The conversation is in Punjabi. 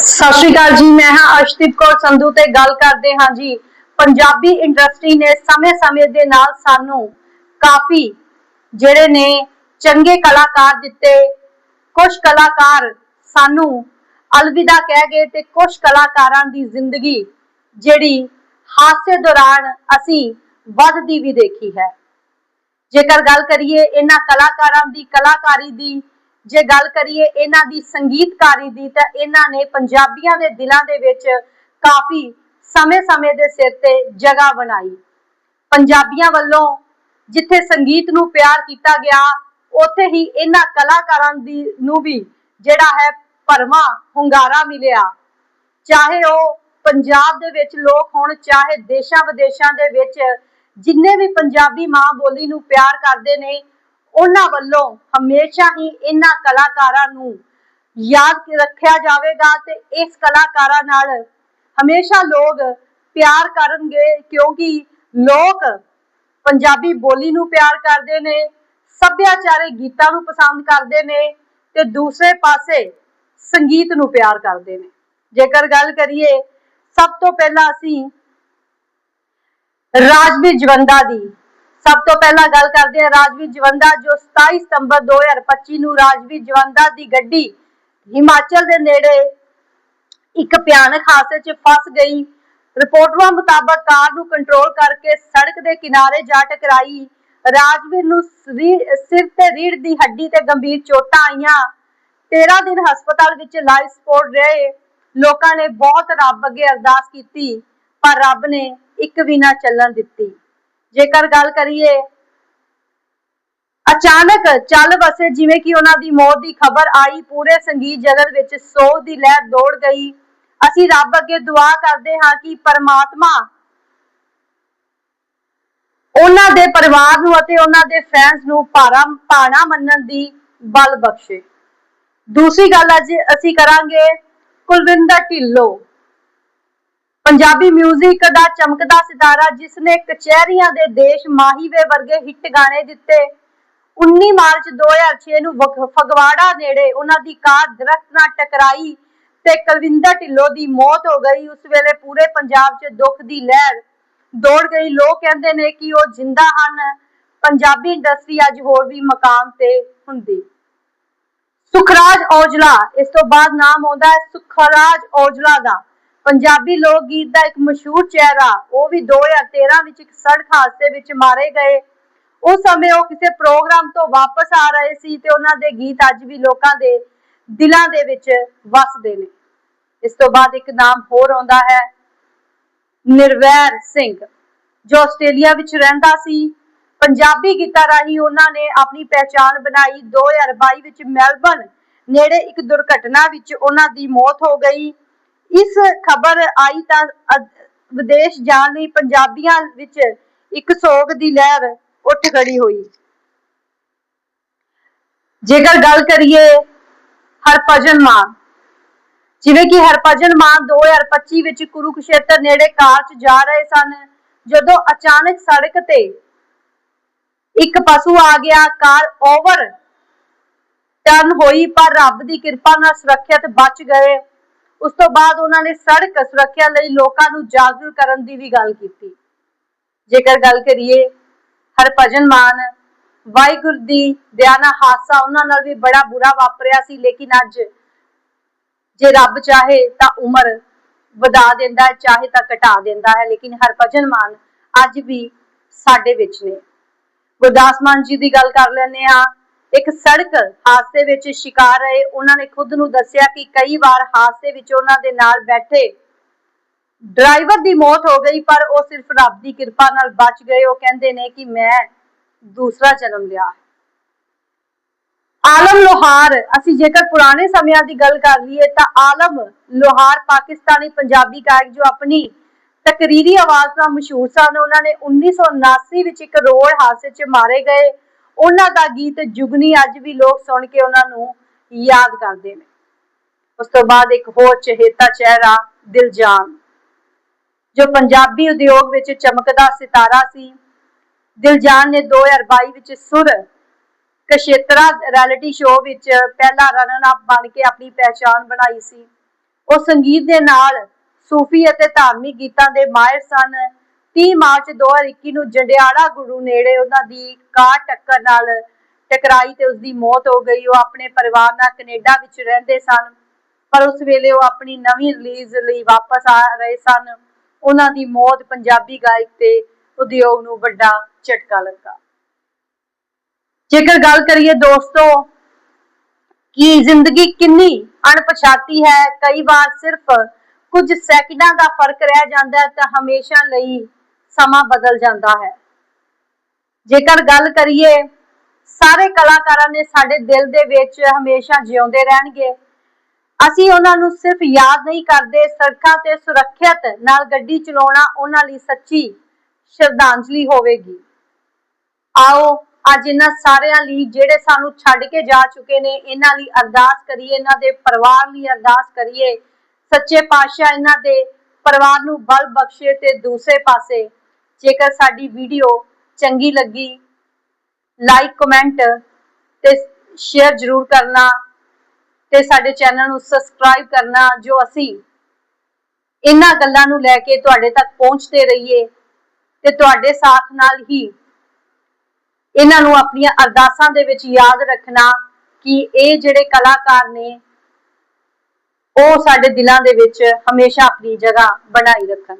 ਸਤਿ ਸ਼੍ਰੀ ਅਕਾਲ ਜੀ, ਮੈਂ ਹਾਂ ਅਰਸ਼ਦੀਪ ਕੌਰ ਸੰਧੂ ਤੇ ਗੱਲ ਕਰਦੇ ਹਾਂ ਜੀ। ਪੰਜਾਬੀ ਇੰਡਸਟਰੀ ਨੇ ਸਮੇਂ-ਸਮੇਂ ਦੇ ਨਾਲ ਸਾਨੂੰ ਕਾਫੀ ਜਿਹੜੇ ਨੇ ਚੰਗੇ ਕਲਾਕਾਰ ਦਿੱਤੇ। ਕੁਝ ਕਲਾਕਾਰ ਸਾਨੂੰ ਅਲਵਿਦਾ ਕਹਿ ਗਏ ਤੇ ਕੁਝ ਕਲਾਕਾਰਾਂ ਦੀ ਜ਼ਿੰਦਗੀ ਜਿਹੜੀ ਹਾਸੇ ਦੌਰਾਨ ਅਸੀਂ ਵੱਧਦੀ ਵੀ ਦੇਖੀ ਹੈ। ਜੇਕਰ ਗੱਲ ਕਰੀਏ ਇਹਨਾਂ ਕਲਾਕਾਰਾਂ ਦੀ, ਕਲਾਕਾਰੀ ਦੀ ਜੇ ਗੱਲ ਕਰੀਏ ਇਹਨਾਂ ਦੀ ਸੰਗੀਤਕਾਰੀ ਦੀ, ਤਾਂ ਇਹਨਾਂ ਨੇ ਪੰਜਾਬੀਆਂ ਦੇ ਦਿਲਾਂ ਦੇ ਵਿੱਚ ਕਾਫੀ ਸਮੇਂ-ਸਮੇਂ ਦੇ ਸਿਰ ਤੇ ਜਗ੍ਹਾ ਬਣਾਈ। ਪੰਜਾਬੀਆਂ ਵੱਲੋਂ ਜਿੱਥੇ ਸੰਗੀਤ ਨੂੰ ਪਿਆਰ ਕੀਤਾ ਗਿਆ, ਉੱਥੇ ਹੀ ਇਹਨਾਂ ਕਲਾਕਾਰਾਂ ਦੀ ਨੂੰ ਵੀ ਜਿਹੜਾ ਹੈ ਭਰਵਾਂ ਹੁੰਗਾਰਾ ਮਿਲਿਆ। ਚਾਹੇ ਉਹ ਪੰਜਾਬ ਦੇ ਵਿੱਚ ਲੋਕ ਹੋਣ, ਚਾਹੇ ਦੇਸ਼ਾਂ ਵਿਦੇਸ਼ਾਂ ਦੇ ਵਿੱਚ ਜਿੰਨੇ ਵੀ ਪੰਜਾਬੀ ਮਾਂ ਬੋਲੀ ਨੂੰ ਪਿਆਰ ਕਰਦੇ ਨੇ ਉਹਨਾਂ ਵੱਲੋਂ ਹਮੇਸ਼ਾ ਹੀ ਇਹਨਾਂ ਕਲਾਕਾਰਾਂ ਨੂੰ ਯਾਦ ਰੱਖਿਆ ਜਾਵੇਗਾ ਤੇ ਇਸ ਕਲਾਕਾਰਾਂ ਨਾਲ ਹਮੇਸ਼ਾ ਲੋਕ ਪਿਆਰ ਕਰਨਗੇ ਕਿਉਂਕਿ ਲੋਕ ਪੰਜਾਬੀ ਬੋਲੀ ਨੂੰ ਪਿਆਰ ਕਰਦੇ ਨੇ, ਸੱਭਿਆਚਾਰਕ ਗੀਤਾਂ ਨੂੰ ਪਸੰਦ ਕਰਦੇ ਨੇ ਤੇ ਦੂਸਰੇ ਪਾਸੇ ਸੰਗੀਤ ਨੂੰ ਪਿਆਰ ਕਰਦੇ ਨੇ। ਜੇਕਰ ਗੱਲ ਕਰੀਏ, ਸਭ ਤੋਂ ਪਹਿਲਾਂ ਅਸੀਂ ਰਾਜਵੀਰ ਜਵੰਦਾ ਦੀ ਸਭ ਤੋਂ ਪਹਿਲਾਂ ਗੱਲ ਕਰਦੇ ਹਾਂ ਰਾਜਵੀਰ ਜਵੰਦਾ, ਜੋ 27 ਸਤੰਬਰ 2025 ਨੂੰ ਰਾਜਵੀਰ ਜਵੰਦਾ ਦੀ ਗੱਡੀ ਹਿਮਾਚਲ ਦੇ ਨੇੜੇ ਇੱਕ ਭਿਆਨਕ ਹਾਦਸੇ 'ਚ ਫਸ ਗਈ। ਰਿਪੋਰਟਾਂ ਮੁਤਾਬਕ ਕਾਰ ਨੂੰ ਕੰਟਰੋਲ ਕਰਕੇ ਸੜਕ ਦੇ ਕਿਨਾਰੇ ਜਾ ਟਕਰਾਈ। ਰਾਜਵੀਰ ਨੂੰ ਸਿਰ ਤੇ ਰੀੜ ਦੀ ਹੱਡੀ ਤੇ ਗੰਭੀਰ ਚੋਟਾਂ ਆਈਆਂ। 13 ਦਿਨ ਹਸਪਤਾਲ ਵਿੱਚ ਲਾਈਫ ਸਪੋਰਟ ਰਹੇ। ਲੋਕਾਂ ਨੇ ਬਹੁਤ ਰੱਬ ਅੱਗੇ ਅਰਦਾਸ ਕੀਤੀ, ਪਰ ਰੱਬ ਨੇ ਇੱਕ ਵੀ ਨਾ ਚੱਲਣ ਦਿੱਤੀ। ਜੇਕਰ ਗੱਲ ਕਰੀਏ, ਅਚਾਨਕ ਚੱਲ ਵਸੇ ਜਿਵੇਂ ਕਿ ਉਹਨਾਂ ਦੀ ਮੌਤ ਦੀ ਖਬਰ ਆਈ, ਪੂਰੇ ਸੰਗੀਤ ਜਗਤ ਵਿੱਚ ਸੋਗ ਦੀ ਲਹਿਰ ਦੌੜ ਗਈ। ਅਸੀਂ ਰੱਬ ਅੱਗੇ ਦੁਆ ਕਰਦੇ ਹਾਂ ਕਿ ਪਰਮਾਤਮਾ ਉਹਨਾਂ ਦੇ ਪਰਿਵਾਰ ਨੂੰ ਅਤੇ ਉਹਨਾਂ ਦੇ ਫੈਨਸ ਨੂੰ ਭਾਰਾ, ਭਾਣਾ ਮੰਨਣ ਦੀ ਬਲ ਬਖਸ਼ੇ। ਦੂਸਰੀ ਗੱਲ ਅੱਜ ਅਸੀਂ ਕਰਾਂਗੇ ਕੁਲਵਿੰਦਰ ਢਿੱਲੋਂ। ਪੰਜਾਬੀ 뮤직 ਦਾ ਚਮਕਦਾ ਸਿਤਾਰਾ ਜਿਸ ਨੇ ਕਚਹਿਰੀਆਂ ਦੇ ਦੇਸ਼ ਮਾਹੀਵੇ ਵਰਗੇ ਹਿੱਟ ਗਾਣੇ ਦਿੱਤੇ। 19 ਮਾਰਚ 2006 ਨੂੰ ਫਗਵਾੜਾ ਨੇੜੇ ਉਹਨਾਂ ਦੀ ਕਾਰ ਦਰਖਤ ਨਾਲ ਟਕਰਾਈ ਤੇ ਕੁਲਵਿੰਦਰ ਢਿੱਲੋਂ ਦੀ ਮੌਤ ਹੋ ਗਈ। ਉਸ ਵੇਲੇ ਪੂਰੇ ਪੰਜਾਬ 'ਚ ਦੁੱਖ ਦੀ ਲਹਿਰ ਦੌੜ ਗਈ। ਲੋਕ ਕਹਿੰਦੇ ਨੇ ਕਿ ਉਹ ਜਿੰਦਾ ਹਨ। ਪੰਜਾਬੀ ਇੰਡਸਟਰੀ ਅੱਜ ਹੋਰ ਵੀ ਮਕਾਮ ਤੇ ਹੁੰਦੀ। ਸੁਖਰਾਜ ਔਜਲਾ, ਇਸ ਤੋਂ ਬਾਅਦ ਨਾਮ ਆਉਂਦਾ ਹੈ ਸੁਖਰਾਜ ਔਜਲਾ ਦਾ। ਪੰਜਾਬੀ ਲੋਕ ਗੀਤ ਦਾ ਇੱਕ ਮਸ਼ਹੂਰ ਚਿਹਰਾ, ਉਹ ਵੀ 2013 ਵਿੱਚ ਇੱਕ ਸੜਕ ਹਾਦਸੇ ਵਿੱਚ ਮਾਰੇ ਗਏ। ਉਸ ਸਮੇਂ ਉਹ ਕਿਸੇ ਪ੍ਰੋਗਰਾਮ ਤੋਂ ਵਾਪਸ ਆ ਰਹੇ ਸੀ ਤੇ ਉਹਨਾਂ ਦੇ ਗੀਤ ਅੱਜ ਵੀ ਲੋਕਾਂ ਦੇ ਦਿਲਾਂ ਦੇ ਵਿੱਚ ਵੱਸਦੇ ਨੇ। ਇਸ ਤੋਂ ਬਾਅਦ ਇੱਕ ਨਾਮ ਹੋਰ ਆਉਂਦਾ ਹੈ, ਨਿਰਵੈਰ ਸਿੰਘ, ਜੋ ਆਸਟ੍ਰੇਲੀਆ ਵਿੱਚ ਰਹਿੰਦਾ ਸੀ। ਪੰਜਾਬੀ ਗੀਤਾਂ ਰਾਹੀਂ ਉਹਨਾਂ ਨੇ ਆਪਣੀ ਪਹਿਚਾਣ ਬਣਾਈ। 2022 ਵਿੱਚ ਮੈਲਬਨ ਨੇੜੇ ਇੱਕ ਦੁਰਘਟਨਾ ਵਿੱਚ ਉਹਨਾਂ ਦੀ ਮੌਤ ਹੋ ਗਈ। ਇਸ ਖਬਰ ਆਈ ਤਾਂ ਵਿਦੇਸ਼ ਜਾਣ ਲਈ ਪੰਜਾਬੀਆਂ ਵਿੱਚ ਇੱਕ ਸੋਗ ਦੀ ਲਹਿਰ ਉੱਠ ਖੜੀ ਹੋਈ। ਜੇਕਰ ਗੱਲ ਕਰੀਏ ਹਰਭਜਨ ਮਾਨ, ਜਿਵੇਂ ਕਿ ਹਰਭਜਨ ਮਾਨ 2025 ਵਿੱਚ ਕੁਰੂਕਸ਼ੇਤਰ ਨੇੜੇ ਕਾਰ 'ਚ ਜਾ ਰਹੇ ਸਨ, ਜਦੋਂ ਅਚਾਨਕ ਸੜਕ ਤੇ ਇੱਕ ਪਸ਼ੂ ਆ ਗਿਆ, ਕਾਰ ਓਵਰ ਟਰਨ ਹੋਈ, ਪਰ ਰੱਬ ਦੀ ਕਿਰਪਾ ਨਾਲ ਸੁਰੱਖਿਅਤ ਬਚ ਗਏ। ਉਸ ਤੋਂ ਬਾਅਦ ਉਹਨਾਂ ਨੇ ਸੜਕ ਸੁਰੱਖਿਆ ਲਈ ਲੋਕਾਂ ਨੂੰ ਜਾਗਰੂਕ ਕਰਨ ਦੀ ਵੀ ਗੱਲ ਕੀਤੀ। ਜੇਕਰ ਗੱਲ ਕਰੀਏ ਹਰਭਜਨ ਮਾਨ, ਵਾਹਿਗੁਰੂ ਦੀ ਦਿਆਨਾ ਹਾਦਸਾ ਉਹਨਾਂ ਨਾਲ ਵੀ ਬੜਾ ਬੁਰਾ ਵਾਪਰਿਆ ਸੀ, ਲੇਕਿਨ ਅੱਜ ਜੇ ਰੱਬ ਚਾਹੇ ਤਾਂ ਉਮਰ ਵਧਾ ਦਿੰਦਾ ਹੈ, ਚਾਹੇ ਤਾਂ ਘਟਾ ਦਿੰਦਾ ਹੈ, ਲੇਕਿਨ ਹਰਭਜਨ ਮਾਨ ਅੱਜ ਵੀ ਸਾਡੇ ਵਿੱਚ ਨੇ। ਗੁਰਦਾਸ ਮਾਨ ਜੀ ਦੀ ਗੱਲ ਕਰ ਲੈਂਦੇ ਆ ਇੱਕ ਸੜਕ ਹਾਦਸੇ ਵਿੱਚ ਸ਼ਿਕਾਰ ਰਹੇ। ਉਹਨਾਂ ਨੇ ਖੁਦ ਨੂੰ ਦੱਸਿਆ ਕਿ ਕਈ ਵਾਰ ਹਾਦਸੇ ਵਿੱਚ ਉਹਨਾਂ ਦੇ ਨਾਲ ਬੈਠੇ ਡਰਾਈਵਰ ਦੀ ਮੌਤ ਹੋ ਗਈ, ਪਰ ਉਹ ਸਿਰਫ ਰੱਬ ਦੀ ਕਿਰਪਾ ਨਾਲ ਬਚ ਗਏ। ਉਹ ਕਹਿੰਦੇ ਨੇ ਕਿ ਮੈਂ ਦੂਸਰਾ ਜਨਮ ਲਿਆ ਆਲਮ ਲੋਹਾਰ, ਅਸੀਂ ਜੇਕਰ ਪੁਰਾਣੇ ਸਮਿਆਂ ਦੀ ਗੱਲ ਕਰ ਲਈਏ ਤਾਂ ਆਲਮ ਲੋਹਾਰ ਪਾਕਿਸਤਾਨੀ ਪੰਜਾਬੀ ਗਾਇਕ ਜੋ ਆਪਣੀ ਤਕਰੀਰੀ ਆਵਾਜ਼ ਨਾਲ ਮਸ਼ਹੂਰ ਸਨ, ਉਹਨਾਂ ਨੇ 1979 ਵਿੱਚ ਇੱਕ ਰੋਡ ਹਾਦਸੇ 'ਚ ਮਾਰੇ ਗਏ। ਉਹਨਾਂ ਦਾ ਗੀਤ ਜੁਗਨੀ ਅੱਜ ਵੀ ਲੋਕ ਸੁਣ ਕੇ ਉਹਨਾਂ ਨੂੰ ਯਾਦ ਕਰਦੇ ਨੇ। ਉਸ ਤੋਂ ਬਾਅਦ ਇੱਕ ਹੋਰ ਚਹੇਤਾ ਚਿਹਰਾ, ਦਿਲਜਾਨ, ਜੋ ਪੰਜਾਬੀ ਉਦਯੋਗ ਵਿੱਚ ਚਮਕਦਾ ਸਿਤਾਰਾ ਸੀ। ਦਿਲਜਾਨ ਨੇ 2022 ਵਿੱਚ ਸੁਰ ਕਸ਼ੇਤਰਾ ਰਿਐਲਿਟੀ ਸ਼ੋਅ ਵਿੱਚ ਪਹਿਲਾ ਰਨਰ ਅਪ ਬਣ ਕੇ ਆਪਣੀ ਪਹਿਚਾਣ ਬਣਾਈ ਸੀ। ਉਹ ਸੰਗੀਤ ਦੇ ਨਾਲ ਸੂਫੀ ਅਤੇ ਧਾਰਮਿਕ ਗੀਤਾਂ ਦੇ ਮਾਹਿਰ ਸਨ। 30 ਮਾਰਚ 2021 ਨੂੰ ਜੰਡਿਆਲਾ ਗੁਰੂ ਨੇੜੇ ਉਹਨਾਂ ਦੀ ਕਾਰ ਟੱਕਰ ਨਾਲ ਟਕਰਾਈ ਤੇ ਉਸ ਦੀ ਮੌਤ ਹੋ ਗਈ। ਉਹ ਆਪਣੇ ਪਰਿਵਾਰ ਨਾਲ ਕੈਨੇਡਾ ਵਿੱਚ ਰਹਿੰਦੇ ਸਨ, ਪਰ ਉਸ ਵੇਲੇ ਉਹ ਆਪਣੀ ਨਵੀਂ ਰਿਲੀਜ਼ ਲਈ ਵਾਪਸ ਆ ਰਹੇ ਸਨ। ਉਹਨਾਂ ਦੀ ਮੌਤ ਪੰਜਾਬੀ ਗਾਇਕ ਤੇ ਉਦਯੋਗ ਨੂੰ ਵੱਡਾ ਝਟਕਾ ਲੱਗਾ। ਜੇਕਰ ਗੱਲ ਕਰੀਏ ਦੋਸਤੋ, ਕਿ ਜ਼ਿੰਦਗੀ ਕਿੰਨੀ ਅਣਪਛਾਤੀ ਹੈ? ਕਈ ਵਾਰ ਸਿਰਫ ਕੁਝ ਸੈਕਿੰਡਾਂ ਦਾ ਫ਼ਰਕ ਰਹਿ ਜਾਂਦਾ ਤਾਂ ਹਮੇਸ਼ਾ ਲਈ ਸਮਾਂ ਬਦਲ ਜਾਂਦਾ ਹੈ। ਜੇਕਰ ਗੱਲ ਕਰੀਏ, ਸਾਰੇ ਕਲਾਕਾਰਾਂ ਨੇ ਸਾਡੇ ਦਿਲ ਦੇ ਵਿੱਚ ਹਮੇਸ਼ਾ ਜਿਉਂਦੇ ਰਹਿਣਗੇ। ਅਸੀਂ ਉਹਨਾਂ ਨੂੰ ਸਿਰਫ ਯਾਦ ਨਹੀਂ ਕਰਦੇ, ਸੜਕਾਂ ਤੇ ਸੁਰੱਖਿਅਤ ਨਾਲ ਗੱਡੀ ਚਲਾਉਣਾ ਉਹਨਾਂ ਲਈ ਸੱਚੀ ਸ਼ਰਧਾਂਜਲੀ ਹੋਵੇਗੀ। ਆਓ, ਅੱਜ ਇਹਨਾਂ ਸਾਰਿਆਂ ਲਈ ਜਿਹੜੇ ਸਾਨੂੰ ਛੱਡ ਕੇ ਜਾ ਚੁੱਕੇ ਨੇ, ਇਹਨਾਂ ਲਈ ਅਰਦਾਸ ਕਰੀਏ, ਇਹਨਾਂ ਦੇ ਪਰਿਵਾਰ ਲਈ ਅਰਦਾਸ ਕਰੀਏ। ਸੱਚੇ ਪਾਤਸ਼ਾਹ ਇਹਨਾਂ ਦੇ ਪਰਿਵਾਰ ਨੂੰ ਬਲ ਬਖਸ਼ੇ ਤੇ ਦੂਸਰੇ ਪਾਸੇ ਜੇਕਰ ਸਾਡੀ ਵੀਡੀਓ ਚੰਗੀ ਲੱਗੀ ਲਾਈਕ ਕਮੈਂਟ ਤੇ ਸ਼ੇਅਰ ਜ਼ਰੂਰ ਕਰਨਾ ਤੇ ਸਾਡੇ ਚੈਨਲ ਨੂੰ ਸਬਸਕ੍ਰਾਈਬ ਕਰਨਾ ਜੋ ਅਸੀਂ ਇਹਨਾਂ ਗੱਲਾਂ ਨੂੰ ਲੈ ਕੇ ਤੁਹਾਡੇ ਤੱਕ ਪਹੁੰਚਦੇ ਰਹੀਏ ਤੇ ਤੁਹਾਡੇ ਸਾਥ ਨਾਲ ਹੀ ਇਹਨਾਂ ਨੂੰ ਆਪਣੀਆਂ ਅਰਦਾਸਾਂ ਦੇ ਵਿੱਚ ਯਾਦ ਰੱਖਣਾ ਕਿ ਇਹ ਜਿਹੜੇ ਕਲਾਕਾਰ ਨੇ, ਉਹ ਸਾਡੇ ਦਿਲਾਂ ਦੇ ਵਿੱਚ ਹਮੇਸ਼ਾ ਆਪਣੀ ਜਗ੍ਹਾ ਬਣਾਈ ਰੱਖਣ।